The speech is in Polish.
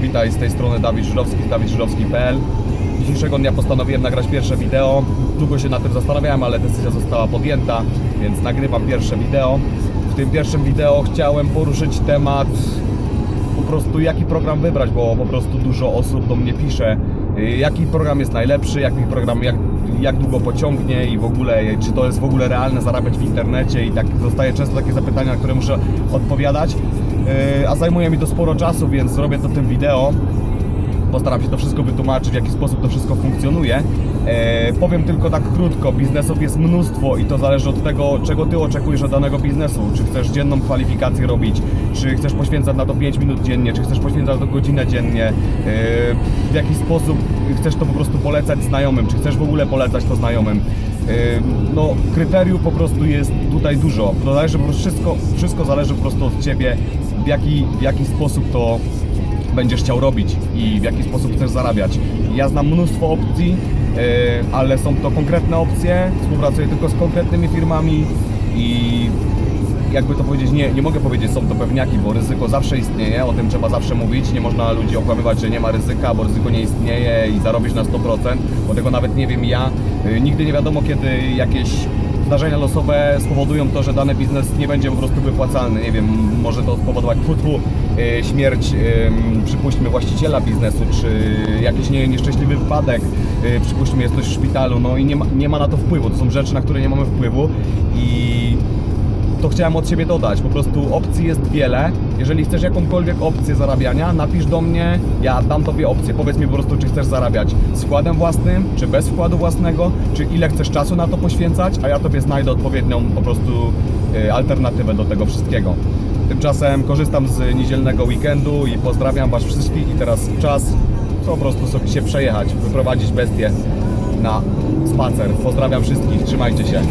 Witaj, z tej strony Dawid Żurowski, z dawidżurowski.pl Dzisiejszego dnia postanowiłem nagrać pierwsze wideo. Długo się nad tym zastanawiałem, ale decyzja została podjęta, więc nagrywam pierwsze wideo. W tym pierwszym wideo chciałem poruszyć temat po prostu jaki program wybrać, bo po prostu dużo osób do mnie pisze, y, jaki program jest najlepszy, jaki program jak, jak długo pociągnie i w ogóle, y, czy to jest w ogóle realne zarabiać w internecie i tak dostaję często takie zapytania, na które muszę odpowiadać, a zajmuje mi to sporo czasu, więc zrobię to w tym wideo. Postaram się to wszystko wytłumaczyć, w jaki sposób to wszystko funkcjonuje. E, powiem tylko tak krótko, biznesów jest mnóstwo i to zależy od tego, czego Ty oczekujesz od danego biznesu. Czy chcesz dzienną kwalifikację robić, czy chcesz poświęcać na to 5 minut dziennie, czy chcesz poświęcać na to godzinę dziennie, e, w jaki sposób chcesz to po prostu polecać znajomym, czy chcesz w ogóle polecać to znajomym. E, no, kryteriów po prostu jest tutaj dużo. To zależy wszystko, wszystko zależy po prostu od Ciebie, w jaki, w jaki sposób to będziesz chciał robić i w jaki sposób chcesz zarabiać. Ja znam mnóstwo opcji, yy, ale są to konkretne opcje, współpracuję tylko z konkretnymi firmami i jakby to powiedzieć, nie, nie mogę powiedzieć są to pewniaki, bo ryzyko zawsze istnieje, o tym trzeba zawsze mówić, nie można ludzi okłamywać, że nie ma ryzyka, bo ryzyko nie istnieje i zarobisz na 100%, bo tego nawet nie wiem ja. Yy, Nigdy nie wiadomo, kiedy jakieś zdarzenia losowe spowodują to, że dany biznes nie będzie po prostu wypłacalny. Nie wiem, może to spowodować tfu, e, śmierć, przypuśćmy, właściciela biznesu, czy jakiś nie, nieszczęśliwy wypadek, e, przypuśćmy, jesteś w szpitalu, no i nie ma, nie ma na to wpływu. To są rzeczy, na które nie mamy wpływu i to chciałem od siebie dodać. Po prostu opcji jest wiele. Jeżeli chcesz jakąkolwiek opcję zarabiania, napisz do mnie, ja dam tobie opcję. Powiedz mi po prostu, czy chcesz zarabiać z wkładem własnym, czy bez wkładu własnego, czy ile chcesz czasu na to poświęcać, a ja tobie znajdę odpowiednią po prostu y, alternatywę do tego wszystkiego. Tymczasem korzystam z niedzielnego weekendu i pozdrawiam Was wszystkich i teraz czas po prostu sobie się przejechać, wyprowadzić bestię na spacer. Pozdrawiam wszystkich, trzymajcie się.